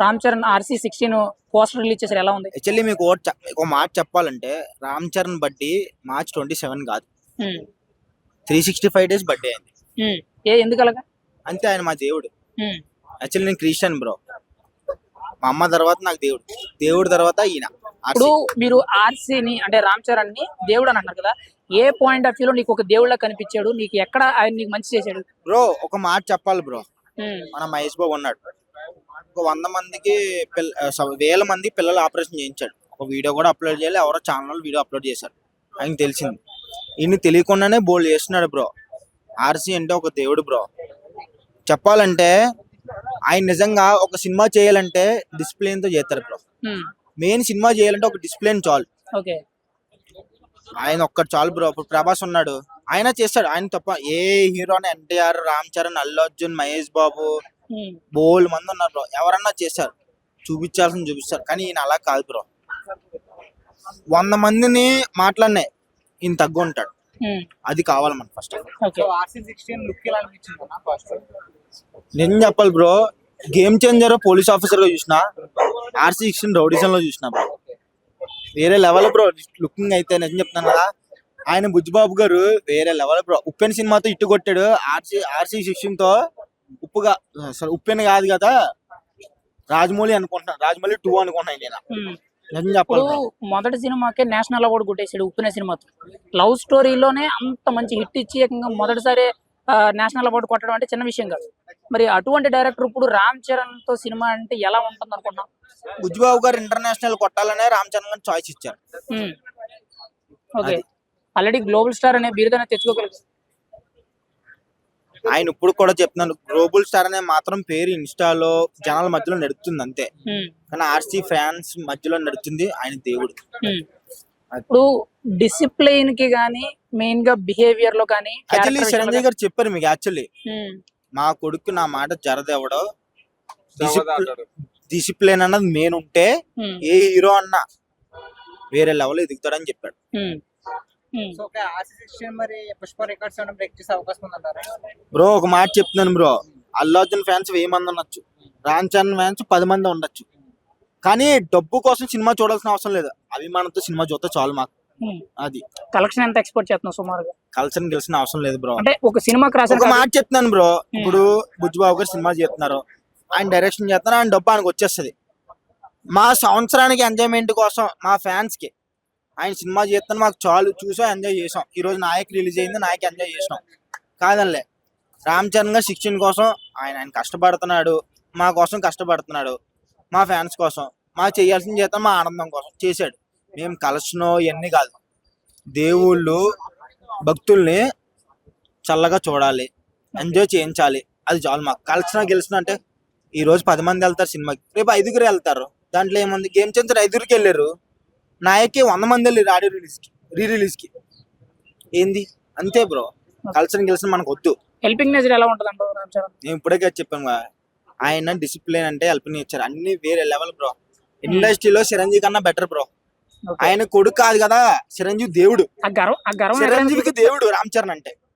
Ram Charan RC sixteen poster release చేశారు. ఎలా ఉంది? యాక్చువల్లీ మీకు చెప్- ఒక మాట చెప్పాలంటే Ram Charan birthday March twenty seven కాదు. Three sixty five days birthday అయింది. ఏ ఎందుకు అలాగా అంతే ఆయన మా దేవుడు. యాక్చువల్లీ నేను క్రిస్టియన్ బ్రో. మా అమ్మ తర్వాత నాకు దేవుడు. దేవుడు తర్వాత ఈయన. ఇప్పుడు మీరు ఆర్సీని అంటే రామ్ చరణ్ని దేవుడు అని అన్నారు కదా ఏ పాయింట్ ఆఫ్ వ్యూలో నీకు ఒక దేవుళ్ళ కనిపించాడు? నీకు ఎక్కడ ఆయన నీకు మంచి చేశాడు? బ్రో ఒక మాట చెప్పాలి బ్రో. మన మహేష్ బాబు ఉన్నాడు. ఒక వంద మందికి పిల్ల వేల మంది పిల్లలు ఆపరేషన్ చేయించాడు. ఒక వీడియో కూడా అప్లోడ్ చేయాలి ఎవరో ఛానల్ వీడియో అప్లోడ్ చేశారు. ఆయనకి తెలిసింది. ఈయన తెలియకుండానే బోల్డ్ చేస్తున్నాడు బ్రో. ఆర్సీ అంటే ఒక దేవుడు బ్రో. చెప్పాలంటే ఆయన నిజంగా ఒక సినిమా చేయాలంటే డిసిప్లిన్తో చేస్తారు బ్రో. మెయిన్ సినిమా చేయాలంటే ఒక డిసిప్లిన్ చాలు. ఆయన ఒక్కటి చాలు బ్రో. ఇప్పుడు ప్రభాస్ ఉన్నాడు. ఆయన చేస్తాడు. ఆయన తప్ప ఏ హీరోని ఎన్టీఆర్ రామ్ చరణ్ అల్లు అర్జున్ మహేష్ బాబు బోల్డ్ మంది ఉన్నారు బ్రో. ఎవరన్నా చేశారు. చూపించాల్సింది చూపిస్తారు. కానీ ఈయన అలా కాదు బ్రో. వంద మందిని మాట్లాడినాయి ఈయన తగ్గు ఉంటాడు. అది కావాలి మనకు first okay. RC sixteen look ఎలా అనిపించింది ఫస్ట్ నేను చెప్పాలి బ్రో. గేమ్ చేంజర్ పోలీస్ ఆఫీసర్గా చూసిన. ఆర్సీ సిక్స్టీన్ రౌడిజం లో చూసిన బ్రో. వేరే లెవెల్ బ్రో లుకింగ్ అయితే నిజం చెప్తున్నాను కదా. ఆయన బుజ్జిబాబు గారు వేరే లెవెల్ బ్రో. ఉప్పెన్ సినిమాతో ఇట్టు కొట్టాడు ఆర్సీ ఆర్సీ సిక్స్టీన్తో ఉప్పుగా అసలు ఉప్పెన్ కాదు కదా రాజమౌళి అనుకుంటున్నాను రాజమౌళి టూ అనుకుంటున్నాను నేను. ఇప్పుడు. మొదటి సినిమాకే నేషనల్ అవార్డు కొట్టేసాడు ఉప్పిన సినిమాతో. లవ్ స్టోరీలోనే అంత మంచి హిట్ ఇచ్చి ఏకంగా మొదటిసారి నేషనల్ అవార్డు కొట్టడం అంటే చిన్న విషయం కాదు. మరి అటువంటి డైరెక్టర్ ఇప్పుడు రామ్ చరణ్తో సినిమా అంటే ఎలా ఉంటుంది అనుకున్నాం బుజ్జిబాబు గారు ఇంటర్నేషనల్ కొట్టాలనే రామ్ చరణ్ గారు చాయిస్ ఇచ్చారు. ఓకే. ఆల్రెడీ గ్లోబల్ స్టార్ అనే బిరుదనే తెచ్చుకోగలరు ఆయన ఇప్పుడు కూడా చెప్తున్నాను గ్లోబల్ స్టార్ అనే మాత్రం పేరు ఇన్స్టాలో జనాల మధ్యలో నడుస్తుంది అంతే. కానీ ఆర్సీ ఫ్యాన్స్ మధ్యలో నడుస్తుంది ఆయన దేవుడు. ఇప్పుడు డిసిప్లైన్కి గానీ మెయిన్గా బిహేవియర్లో కానీ యాక్చువల్లీ చిరంజీవి గారు చెప్పారు మీకు యాక్చువల్లీ మా కొడుకు నా మాట జరదేవడో డిసిప్లిన్ అన్నది మెయిన్ ఉంటే ఏ హీరో అన్నా వేరే లెవెల్ ఎదుగుతాడని చెప్పాడు. బ్రో ఒక మాట చెప్తున్నాను బ్రో. అల్లు అర్జున్ ఫ్యాన్స్ వెయ్యి మంది ఉండొచ్చు. రామ్ చరణ్ ఫ్యాన్స్ పది మంది ఉండొచ్చు. కానీ డబ్బు కోసం సినిమా చూడాల్సిన అవసరం లేదు. అభిమానంతో సినిమా చూస్తే చాలు మాకు. అది. కలెక్షన్ ఎంత ఎక్స్పోర్ట్ చేస్తున్నావు సుమారుగా? కలిసిన గెలిచిన అవసరం లేదు బ్రో. అంటే ఒక రాసిన ఒక మాట చెప్తున్నాను బ్రో. ఇప్పుడు బుజ్జిబాబు గారు సినిమా చేస్తున్నారు. ఆయన డైరెక్షన్ చేస్తున్నారు. ఆయన డబ్బు ఆయనకు వచ్చేస్తుంది. మా సంవత్సరానికి ఎంజాయ్మెంట్ కోసం మా ఫ్యాన్స్కి ఆయన సినిమా చేస్తాను మాకు చాలు. చూసాం ఎంజాయ్ చేసాం. ఈ రోజు నాయక్ రిలీజ్ అయింది. నాయక్ ఎంజాయ్ చేసాం కాదనిలే. రామ్ చరణ్ గారు శిక్షణ కోసం ఆయన ఆయన కష్టపడుతున్నాడు. మా కోసం కష్టపడుతున్నాడు. మా ఫ్యాన్స్ కోసం మా చేయాల్సిన చేత మా ఆనందం కోసం చేశాడు. మేము కలసనో ఇవన్నీ కాదు. దేవుళ్ళు భక్తుల్ని చల్లగా చూడాలి. ఎంజాయ్ చేయించాలి. అది చాలు మాకు. కలిసిన గెలిచిన అంటే ఈ రోజు పది మంది వెళ్తారు సినిమాకి. రేపు ఐదుగురు వెళ్తారు. దాంట్లో ఏముంది? గేమ్ చేంజర్ ఐదుగురికి వెళ్ళారు నాయకి వంద మంది వెళ్ళారు ఆడియో రిలీజ్కి రీ రిలీజ్కి ఏంది? అంతే బ్రో. కలిసిన గెలిచిన మనకు వద్దు హెల్పింగ్ నేచర్ ఎలా ఉంటుంది నేను ఇప్పుడే చెప్పాను ఆయన డిసిప్లిన్ అంటే హెల్ప్ ఇచ్చారు. అన్ని వేరే లెవెల్ బ్రో ఇండస్ట్రీలో చిరంజీవి కన్నా బెటర్ బ్రో. ఆయన కొడుకు కాదు కదా చిరంజీవి దేవుడు. చిరంజీవికి దేవుడు రామ్ చరణ్ అంటే.